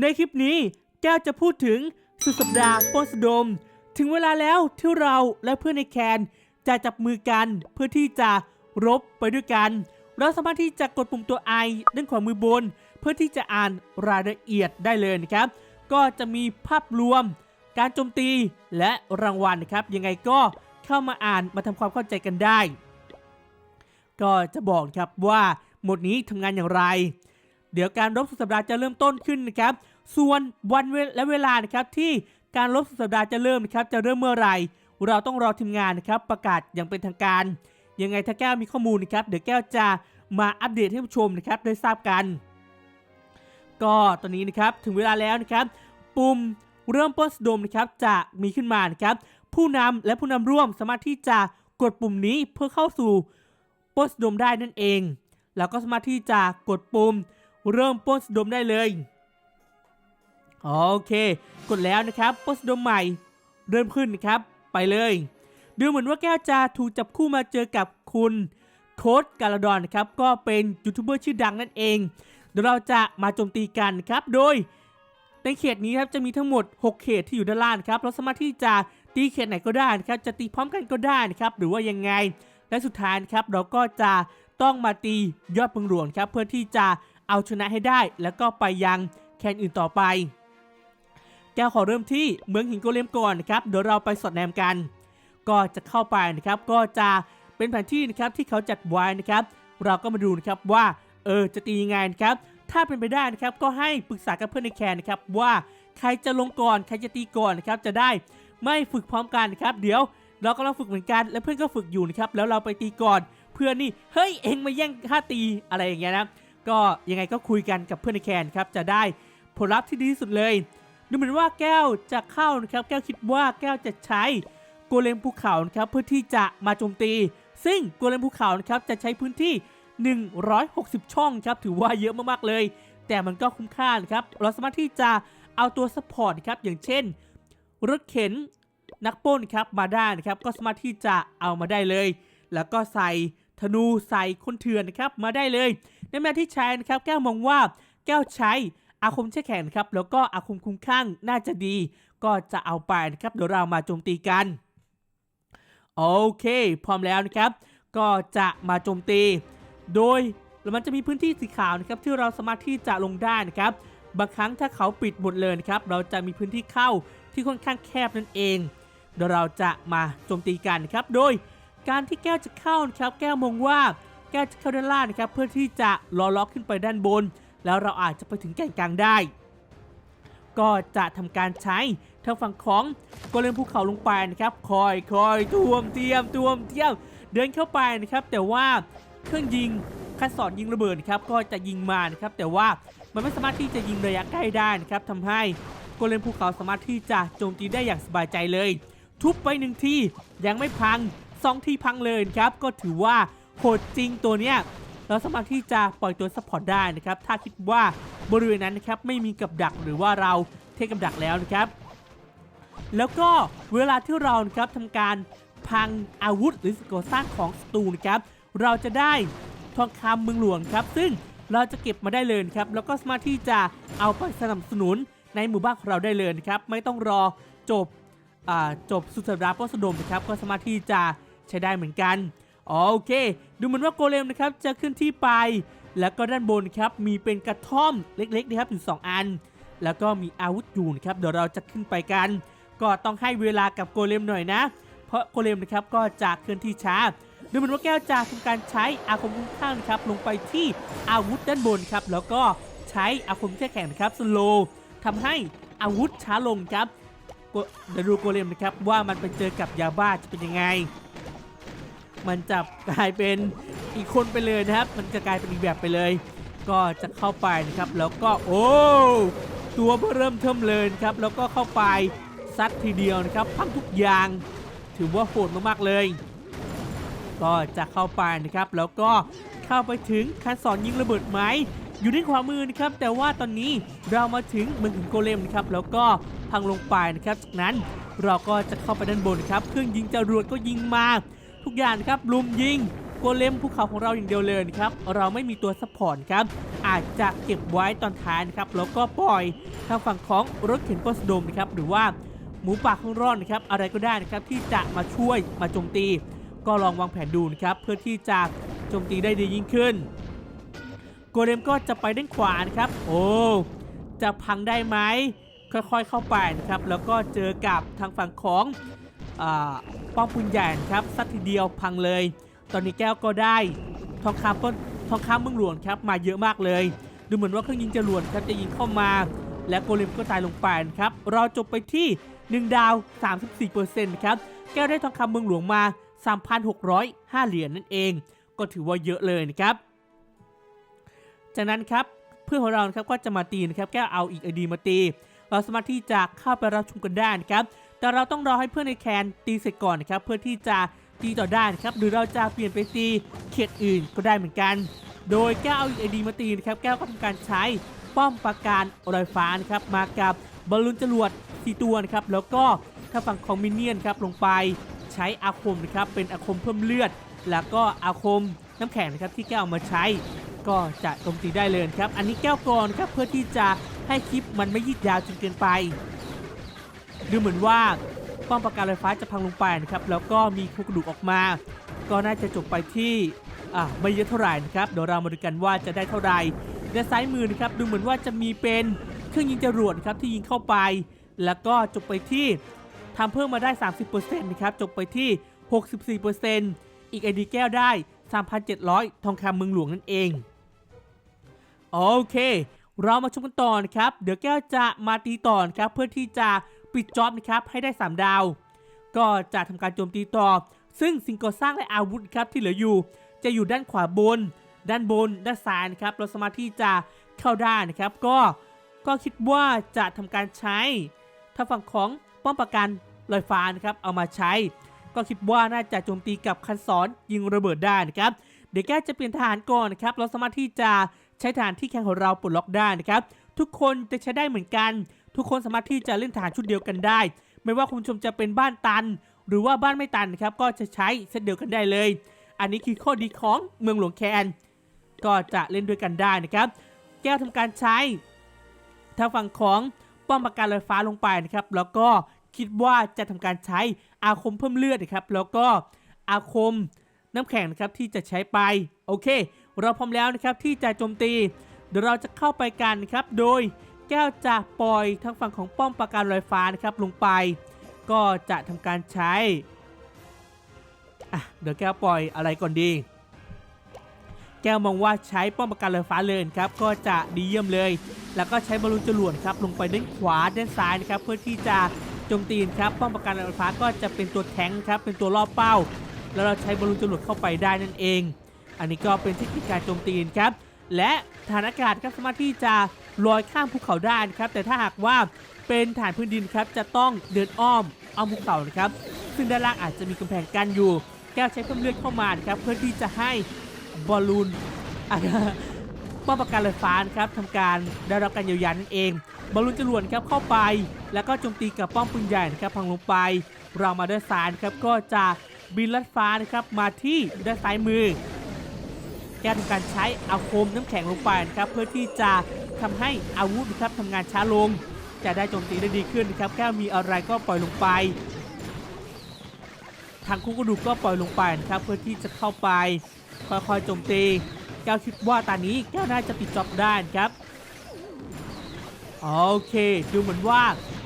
ในคลิปนี้แก้วจะพูดถึงสุดสัปดาห์ปสดม ถึงเวลาแล้วที่เราและเพื่อนในแคนจะจับมือกันเพื่อที่จะรบไปด้วยกัน เราสามารถที่จะกดปุ่มตัว I ด้านขวามือบน เพื่อที่จะอ่านรายละเอียดได้เลยนะครับ ก็จะมีภาพรวม การโจมตีและรางวัลนะครับ ยังไงก็เข้ามาอ่านมาทำความเข้าใจกันได้ ก็จะบอกครับว่าหมดนี้ทำงานอย่างไร เดี๋ยวการรบสุดสัปดาห์จะเริ่มต้นขึ้นนะครับ ส่วนวันและเวลานะครับที่การรบสุดสัปดาห์จะเริ่มนะครับจะเริ่มเมื่อไหร่เราต้องรอทีมงานนะครับประกาศอย่างเป็นทางการ ยังไงถ้าแก้วมีข้อมูลนะครับเดี๋ยวแก้วจะมาอัปเดตให้ผู้ชมนะครับได้ทราบกัน ก็ตอนนี้นะครับถึงเวลาแล้วนะครับ ปุ่มเริ่มปล้นสดมนะครับจะมีขึ้นมานะครับผู้นำและผู้นำร่วมสามารถที่จะกดปุ่มนี้เพื่อเข้าสู่ปล้นสดมได้นั่นเอง แล้วก็สามารถที่จะกดปุ่ม เริ่มป้นสะดมได้เลยโอเค กดแล้วนะครับป้นสะดมใหม่ เริ่มขึ้นนะครับ ไปเลย ดูเหมือนว่าแก้วจะถูกจับคู่มาเจอกับคุณโค้ดกาลดอนนะครับก็เป็นยูทูบเบอร์ชื่อดังนั่นเองเดี๋ยวเราจะมาโจมตีกันครับโดยในเขตนี้ครับจะมีทั้งหมด 6 เขตที่อยู่ด้านล่างครับเราสามารถที่จะตีเขตไหนก็ได้นะครับจะตีพร้อมกันก็ได้นะครับหรือว่ายังไง และสุดท้ายนะครับเราก็จะต้องมาตียอดเมืองหลวงครับเพื่อที่จะ เอาชนะให้ได้ แล้วก็ไปยังแคนอื่นต่อไป แก้วขอเริ่มที่เมืองหินโกเลมก่อนนะครับเดี๋ยวเราไปสอดแนมกัน ก็จะเข้าไปนะครับ ก็จะเป็นแผนที่นะครับที่เขาจัดไว้นะครับ เราก็มาดูนะครับว่าเออจะตียังไงนะครับ ถ้าเป็นไปได้นะครับก็ให้ปรึกษากับเพื่อนในแคนนะครับว่าใครจะลงก่อนใครจะตีก่อนนะครับจะได้ไม่ฝึกพร้อมกันนะครับ เดี๋ยวเรากำลังฝึกเหมือนกัน และเพื่อนก็ฝึกอยู่นะครับแล้วเราไปตีก่อน เพื่อนนี่เฮ้ยเองมาแย่งข้าตีอะไรอย่างเงี้ยนะ ก็ยังไงก็คุยกันกับเพื่อนในแคนครับจะได้ผลลัพธ์ที่ดีที่สุดเลย ดูเหมือนว่าแก้วจะเข้านะครับแก้วคิดว่าแก้วจะใช้โกเลมภูเขานะครับเพื่อที่จะมาโจมตี ซึ่งโกเลมภูเขานะครับจะใช้พื้นที่ 160 ช่องครับถือว่าเยอะมากๆเลย แต่มันก็คุ้มค่านะครับเราสามารถที่จะเอาตัวซัพพอร์ตครับอย่างเช่นรถเข็นนักป้นครับมาได้นะครับก็สามารถที่จะเอามาได้เลย แล้วก็ใส่ธนูใส่คนเถื่อนนะครับมาได้เลย ในแม้ที่ใช้นะครับแก้วมองว่าแก้วใช้อาคมแช่แข็งนครับแล้วก็อาคมคุ้มข้างน่าจะดี ก็จะเอาไปนะครับเดี๋ยวเรามาโจมตีกันโอเค พร้อมแล้วนะครับ ก็จะมาโจมตี โดยมันจะมีพื้นที่สีขาวนะครับที่เราสามารถที่จะลงได้นะครับบางครั้งถ้าเขาปิดหมดเลยนะครับเราจะมีพื้นที่เข้าที่ค่อนข้างแคบนั่นเองเดี๋ยวเราจะมาโจมตีกันนะครับ โดยการที่แก้วจะเข้านะครับ แก้วมองว่า แก้วจะเข้าด้านล่างนะครับเพื่อที่จะล้อล็อกขึ้นไปด้านบน แล้วเราอาจจะไปถึงแก่นกลางได้ ก็จะทำการใช้ทางฝั่งของโกเลมภูเขาลงไปนะครับคอยคอยทวมเทียมทวมเทียมเดินเข้าไปนะครับแต่ว่าเครื่องยิงคันสอนยิงระเบิดครับก็จะยิงมานะครับแต่ว่ามันไม่สามารถที่จะยิงระยะใกล้ได้นะครับทำให้โกเลมภูเขาสามารถที่จะโจมตีได้อย่างสบายใจเลย ทุบไปหนึ่งทียังไม่พังสองทีพังเลยครับก็ถือว่า หดจริงตัวเนี้ยเราสามารถที่จะปล่อยตัวซัพพอร์ตได้นะครับ ถ้าคิดว่าบริเวณนั้นนะครับไม่มีกับดักหรือว่าเราเทกับดักแล้วนะครับ แล้วก็เวลาที่เรานะครับทำการพังอาวุธหรือสก่อสร้างของศัตรูนะครับ เราจะได้ทองคำเมืองหลวงครับ ซึ่งเราจะเก็บมาได้เลยครับ แล้วก็สามารถที่จะเอาไปสนับสนุนในหมู่บ้านของเราได้เลยครับ ไม่ต้องรอจบอจบสุดสัปดาห์ป้นสดมนะครับ ก็สามารถที่จะใช้ได้เหมือนกัน โอเค ดูเหมือนว่าโกเลมนะครับจะขึ้นที่ไป แล้วก็ด้านบนครับมีเป็นกระท่อมเล็กๆนะครับอยู่2อัน แล้วก็มีอาวุธอยู่นะครับเดี๋ยวเราจะขึ้นไปกัน ก็ต้องให้เวลากับโกเลมหน่อยนะ เพราะโกเลมนะครับก็จะเคลื่อนที่ช้าดูเหมือนว่าแก้วจะทำการใช้อาคมคุ้มข้างนะครับลงไปที่อาวุธด้านบนครับแล้วก็ใช้อาคมแช่แข็งนะครับสโลทำให้อาวุธช้าลงครับเดี๋ยวดูโกเลมนะครับว่ามันไปเจอกับยาบ้าจะเป็นยังไง มันจะกลายเป็นอีกคนไปเลยนะครับ มันจะกลายเป็นอีกแบบไปเลย ก็จะเข้าไปนะครับ แล้วก็โอ้ตัวเริ่มเทิมเลยครับ แล้วก็เข้าไปซัดทีเดียวนะครับพังทุกอย่างถือว่าโหดมากๆเลย ก็จะเข้าไปนะครับ แล้วก็เข้าไปถึงคันสอนยิงระเบิดไหมอยู่ที่ขวามือนะครับ แต่ว่าตอนนี้เรามาถึงเมืองหินโกเลมนะครับ แล้วก็พังลงไปนะครับ จากนั้นเราก็จะเข้าไปด้านบนครับ เครื่องยิงจรวดก็ยิงมา ทุกอย่างครับลุมยิงโกเลมภูเขาของเราอย่างเดียวเลยครับเราไม่มีตัวซัพพอร์ตครับอาจจะเก็บไว้ตอนท้ายนะครับแล้วก็ปล่อยทางฝั่งของรถเข็นโพสโดมนะครับหรือว่าหมูป่าข้างร่อนนะครับอะไรก็ได้นะครับที่จะมาช่วยมาโจมตี ก็ลองวางแผนดูนะครับเพื่อที่จะโจมตีได้ดียิ่งขึ้น โกเลมก็จะไปด้านขวานะครับโอ้จะพังได้ไหมค่อยๆเข้าไปนะครับแล้วก็เจอกับทางฝั่งของ ป้อมปืนใหญ่นครับสักทีเดียวพังเลย ตอนนี้แก้วก็ได้ ทองคำต้นทองคำเมืองหลวงครับมาเยอะมากเลย ดูเหมือนว่าเครื่องยิงจรวดครับจะยิงเข้ามา และโกเลมก็ตายลงไปนะครับ เราจบไปที่ 1 ดาว 34%ครับ แก้วได้ทองคำเมืองหลวงมา 3,605 เหรียญนั่นเอง ก็ถือว่าเยอะเลยนะครับ จากนั้นครับเพื่อนของเราครับก็จะมาตีนะครับแก้วเอาอีกไอดีมาตี เราสามารถที่จะเข้าไปรับชมกันได้นะครับ แต่เราต้องรอให้เพื่อนในแคนตีเสร็จก่อนนะครับเพื่อที่จะตีต่อได้นะครับหรือเราจะเปลี่ยนไปตีเขตอื่นก็ได้เหมือนกัน โดยแก้วเอาไอดีมาตีนะครับแก้วก็ทำการใช้ป้อมปราการลอยฟ้านะครับมากับบอลลูนจรวด4ตัวนะครับแล้วก็ถ้าฝั่งของมินเนี่ยนครับลงไปใช้อาคมนะครับเป็นอาคมเพิ่มเลือด แล้วก็อาคมน้ำแข็งนะครับที่แก้วเอามาใช้ ก็จะโจมตีได้เลยครับ อันนี้แก้วกรอนครับเพื่อที่จะให้คลิปมันไม่ยืดยาวจนเกินไป ดูเหมือนว่าป้อมปราการไฟฟ้าจะพังลงไปนะครับแล้วก็มีโครงกระดูกออกมา ก็น่าจะจบไปที่อ่าไม่เยอะเท่าไหร่นะครับเดี๋ยวเรามาดูกันว่าจะได้เท่าไหร่ด้านซ้ายมือนะครับดูเหมือนว่าจะมีเป็นเครื่องยิงจรวดครับที่ยิงเข้าไป แล้วก็จบไปที่ทำเพิ่มมาได้ 30%นะครับจบไปที่ 64%อีกไอดีแก้วได้ 3,700 ทองคำเมืองหลวงนั่นเอง โอเค เรามาชมกันต่อนะครับ เดี๋ยวแก้วจะมาตีต่อนะครับ เพื่อที่จะ ปิดจ็อบนะครับให้ได้ 3 ดาว ก็จะทำการโจมตีต่อ ซึ่งสิ่งก่อสร้างและอาวุธครับที่เหลืออยู่ จะอยู่ด้านขวาบน ด้านบน ด้านซ้ายนะครับเราสามารถที่จะเข้าได้นะครับ ก็ก็คิดว่าจะทำการใช้ทาฝั่งของป้อมปราการลอยฟ้านะครับเอามาใช้ ก็คิดว่าน่าจะโจมตีกับคันศรยิงระเบิดได้นะครับเดี๋ยวแกจะเปลี่ยนทหารก่อนนะครับ เราสามารถที่จะใช้ทหารที่แข่งของเราปลดล็อกได้นะครับ ทุกคนจะใช้ได้เหมือนกัน ทุกคนสามารถที่จะเล่นทหารชุดเดียวกันได้ ไม่ว่าคุณผู้ชมจะเป็นบ้านตัน หรือว่าบ้านไม่ตันนะครับก็จะใช้เซตเดียวกันได้เลย อันนี้คือข้อดีของเมืองหลวงแคน ก็จะเล่นด้วยกันได้นะครับ แก้วทำการใช้ทางฝั่งของป้อมปราการลอยฟ้าลงไปนะครับ แล้วก็คิดว่าจะทำการใช้อาคมเพิ่มเลือดนะครับ แล้วก็อาคมน้ำแข็งนะครับที่จะใช้ไป โอเค เราพร้อมแล้วนะครับที่จะโจมตี เดี๋ยวเราจะเข้าไปกันนะครับ โดย แก้วจะปล่อยทางฝั่งของป้อมปราการลอยฟ้านะครับลงไป ก็จะทำการใช้อะเดี๋ยวแก้วปล่อยอะไรก่อนดี แก้วมองว่าใช้ป้อมปราการลอยฟ้าเลยครับก็จะดีเยี่ยมเลย แล้วก็ใช้บอลลูนจรวดครับลงไปด้านขวาด้านซ้ายนะครับเพื่อที่จะโจมตีนะครับป้อมปราการลอยฟ้าก็จะเป็นตัวแทงครับเป็นตัวล่อเป้า แล้วเราใช้บอลลูนจรวดเข้าไปได้นั่นเอง อันนี้ก็เป็นเทคนิคการโจมตีนะครับและฐานอากาศก็สามารถที่จะ ลอยข้ามภูเขาได้นะครับ แต่ถ้าหากว่าเป็นฐานพื้นดินครับจะต้องเดินอ้อมอ้อมภูเขานะครับ ซึ่งด้านล่างอาจจะมีกำแพงกั้นอยู่ แก้วใช้เพิ่มเลือดเข้ามานะครับเพื่อที่จะให้บอลลูนอะป้อมปราการลอยฟ้านะครับทำการได้รับการเยียวยานั่นเอง บอลลูนจรวดครับเข้าไป แล้วก็โจมตีกับป้อมปืนใหญ่นะครับพังลงไป เรามาด้านซ้ายนะครับก็จะบินลัดฟ้านะครับมาที่ด้านซ้ายมือ แก้วทำการใช้อาคมน้ำแข็งลงไปนะครับเพื่อที่จะ ทำให้อาวุธนะครับทำงานช้าลง จะได้โจมตีได้ดีขึ้นนะครับแก้วมีอะไรก็ปล่อยลงไป ทางคู่กระดูกก็ปล่อยลงไปนะครับเพื่อที่จะเข้าไปค่อยๆโจมตีแก้วคิดว่าตอนนี้แก้วน่าจะปิดจ็อบได้ครับโอเคดูเหมือนว่า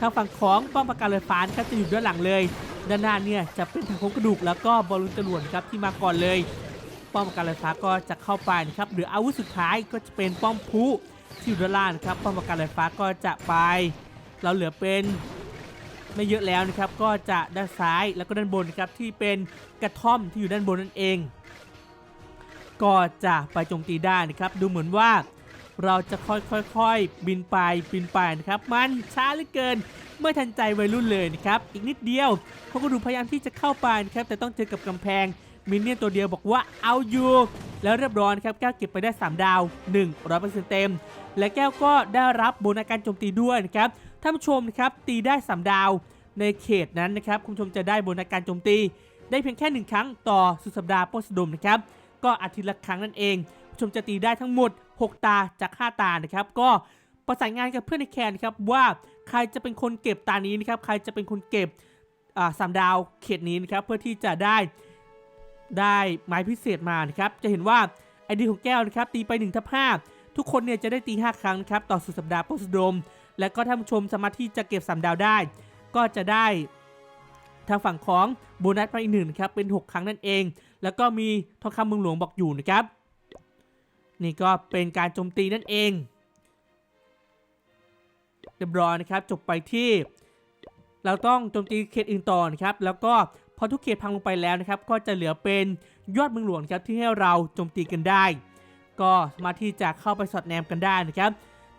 ทางฝั่งของป้อมปราการลยฟ้านะครับจะอยู่ด้านหลังเลย ด้านหน้าเนี่ยจะเป็นทางโครงกระดูกแล้วก็บอลลูนจรวดครับที่มาก่อนเลย ป้อมปราการลยฟ้าก็จะเข้าไปนะครับหรืออาวุธสุดท้ายก็จะเป็นป้อมพลุ ที่อยู่ด้านล่างนะครับป้อมปราการลอยฟ้าก็จะไป เราเหลือเป็นไม่เยอะแล้วนะครับก็จะด้านซ้ายแล้วก็ด้านบนนะครับที่เป็นกระท่อมที่อยู่ด้านบนนั่นเอง ก็จะไปโจมตีได้นะครับ ดูเหมือนว่าเราจะค่อยๆบินไปบินไปนะครับ มันช้าเหลือเกินไม่ทันใจวัยรุ่นเลยนะครับ อีกนิดเดียวเขาก็ดูพยายามที่จะเข้าไปนะครับ แต่ต้องเจอกับกำแพงมินเนี่ยนตัวเดียวบอกว่าเอาอยู่ แล้วเรียบร้อยนะครับแก้วเก็บไปได้ 3 ดาว 1 0 0เต็ม และแก้วก็ได้รับโบนัสการโจมตีด้วยนะครับท่านผู้ชมนะครับตีได้3ดาวในเขตนั้นนะครับคุณผู้ชมจะได้โบนัสการโจมตี ได้เพียงแค่หนึ่งครั้งต่อสุดสัปดาห์ปล้นสะดมนะครับก็อาทิตย์ละครั้งนั่นเองผู้ชมจะตีได้ทั้งหมด 6 ตาจาก 5 ตานะครับก็ประสานงานกับเพื่อนในแคนนะครับว่าใครจะเป็นคนเก็บตานี้นะครับใครจะเป็นคนเก็บสามดาวเขตนี้นะครับเพื่อที่จะได้ได้ไม้พิเศษมานะครับจะเห็นว่าไอดีของแก้วนะครับตีไป1ทับ5 ทุกคนเนี่ยจะได้ตี 5 ครั้งนะครับต่อสุดสัปดาห์ปล้นสะดม และก็ท่านผู้ชมสามารถที่จะเก็บ 3 ดาวได้ ก็จะได้ทางฝั่งของโบนัสไปอีกหนึ่งครับเป็น 6 ครั้งนั่นเอง แล้วก็มีทองคำเมืองหลวงบอกอยู่นะครับ นี่ก็เป็นการโจมตีนั่นเองเรียบร้อยนะครับจบไปที่เราต้องโจมตีเขตอื่นต่อนะครับ แล้วก็พอทุกเขตพังลงไปแล้วนะครับ ก็จะเหลือเป็นยอดเมืองหลวงครับที่ให้เราโจมตีกันได้ ก็สามารถที่จะเข้าไปสอดแนมกันได้นะครับ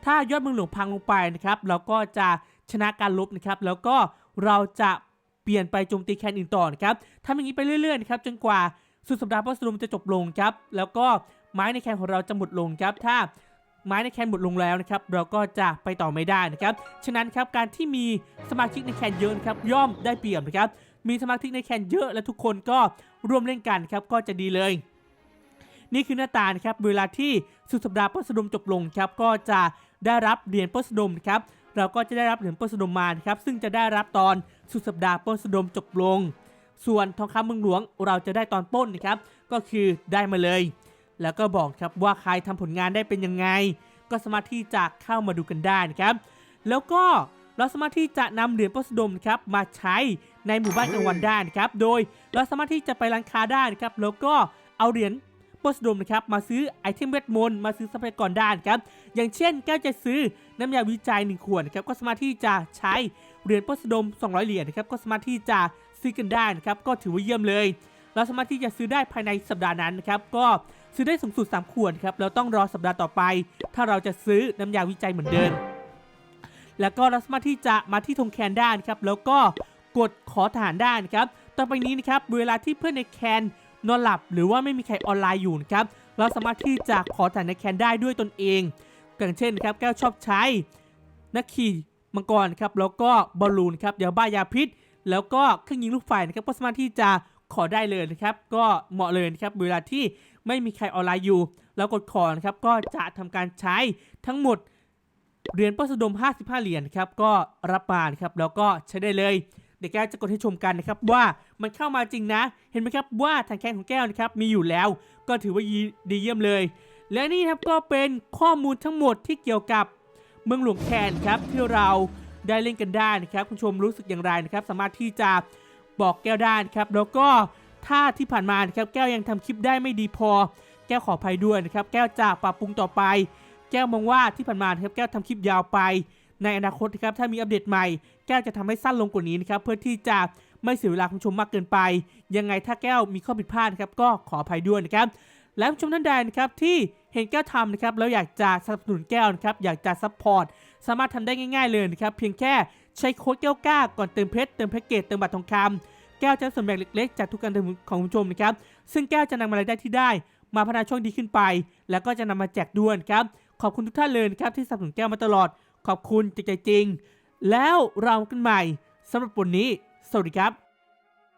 ถ้ายอดเมืองหลวงพังลงไปนะครับ เราก็จะชนะการลบนะครับ แล้วก็เราจะเปลี่ยนไปโจมตีแคนอื่นต่อนะครับทำอย่างนี้ไปเรื่อยๆนะครับจนกว่าสุดสัปดาห์พัสดุมจะจบลงครับ แล้วก็ไม้ในแคนของเราจะหมดลงครับ ถ้าไม้ในแคนหมดลงแล้วนะครับ เราก็จะไปต่อไม่ได้นะครับ ฉะนั้นครับการที่มีสมาชิกในแคนเยอะนะครับย่อมได้เปรียบนะครับ มีสมาชิกในแคนเยอะและทุกคนก็ร่วมเล่นกันครับก็จะดีเลย นี่คือหน้าตานะครับเวลาที่สุดสัปดาห์ปล้นสดมจบลงครับก็จะได้รับเหรียญปล้นสดมครับเราก็จะได้รับเหรียญปล้นสดมมานครับซึ่งจะได้รับตอนสุดสัปดาห์ปล้นสดมจบลง ส่วนทองคำเมืองหลวงเราจะได้ตอนป้นนะครับก็คือได้มาเลย แล้วก็บอกครับว่าใครทำผลงานได้เป็นยังไง ก็สามารถที่จะเข้ามาดูกันได้นะครับแล้วก็เราสามารถที่จะนำเหรียญปล้นสดมครับมาใช้ในหมู่บ้านกลางวันได้นะครับโดยเราสามารถที่จะไปร้านค้าได้นะครับแล้วก็เอาเหรียญ ปล้นสดมนะครับมาซื้อไอเทมเวทมนต์มาซื้อทรัพยากรด้านครับอย่างเช่นแก้วจะซื้อน้ำยาวิจัย1ขวดนะครับก็สามารถที่จะใช้เหรียญปล้นสะดม 200 เหรียญนะครับก็สามารถที่จะซื้อกันได้นะครับก็ถือว่าเยี่ยมเลย เราสามารถที่จะซื้อได้ภายในสัปดาห์นั้นนะครับก็ซื้อได้สูงสุด 3 ขวดครับแล้วต้องรอสัปดาห์ต่อไป ถ้าเราจะซื้อน้ำยาวิจัยเหมือนเดิมแล้วก็เราสามารถที่จะมาที่ธงแคนด้านครับแล้วก็กดขอทหารด้านครับ ต่อไปนี้นะครับเวลาที่เพื่อนในแคน นอนหลับ หรือว่าไม่มีใครออนไลน์อยู่นะครับเราสามารถที่จะขอทหารในแคนได้ด้วยตนเองอย่างเช่นครับแก้วชอบใช้นักขี่มังกรครับแล้วก็บอลลูนครับเดี๋ยวบ้ายาพิษ แล้วก็เครื่องยิงลูกไฟนะครับก็สามารถที่จะขอได้เลยนะครับ ก็เหมาะเลยนะครับเวลาที่ไม่มีใครออนไลน์อยู่ แล้วกดขอนะครับก็จะทำการใช้ทั้งหมดเหรียญปล้นสดม 55 เหรียญครับก็รับมานครับแล้วก็ใช้ได้เลย เดี๋ยวแก้วจะกดให้ชมกันนะครับว่า มันเข้ามาจริงนะ เห็นไหมครับว่าทางแคนของแก้วนะครับมีอยู่แล้ว ก็ถือว่าดีเยี่ยมเลย และนี่ครับก็เป็นข้อมูลทั้งหมดที่เกี่ยวกับเมืองหลวงแคนครับที่เราได้เล่นกันได้นะครับ คุณผู้ชมรู้สึกอย่างไรนะครับ สามารถที่จะบอกแก้วได้นะครับ แล้วก็ถ้าที่ผ่านมานะครับแก้วยังทำคลิปได้ไม่ดีพอ แก้วขออภัยด้วยนะครับ แก้วจะปรับปรุงต่อไป แก้วมองว่าที่ผ่านมานครับแก้วทำคลิปยาวไป ในอนาคตนะครับถ้ามีอัปเดตใหม่ แก้วจะทำให้สั้นลงกว่านี้นะครับเพื่อที่จะ ไม่เสียเวลาคุณผู้ชมมากเกินไป ยังไงถ้าแก้วมีข้อผิดพลาดนะครับก็ขออภัยด้วยนะครับและผู้ชมท่านใดนะครับที่เห็นแก้วทำนะครับแล้วอยากจะสนับสนุนแก้วนะครับอยากจะซัพพอร์ตสามารถทำได้ง่าย ๆเลยนะครับเพียงแค่ใช้โค้ดแก้วกล้าก่อนเติมเพชรเติมแพ็กเกจเติมบัตรทองคำแก้วจะส่วนแบ่งเล็กๆ จากทุกการเติมของคุณผู้ชมนะครับซึ่งแก้วจะนำรายได้ที่ได้ มาพัฒนาช่องดีขึ้นไป แล้วก็จะนำมาแจกด้วยนะครับขอบคุณทุกท่านเลยนะครับที่สนับสนุนแก้วมาตลอด ขอบคุณจากใจจริง แล้วเรากันใหม่สำหรับวันนี้ สวัสดีครับ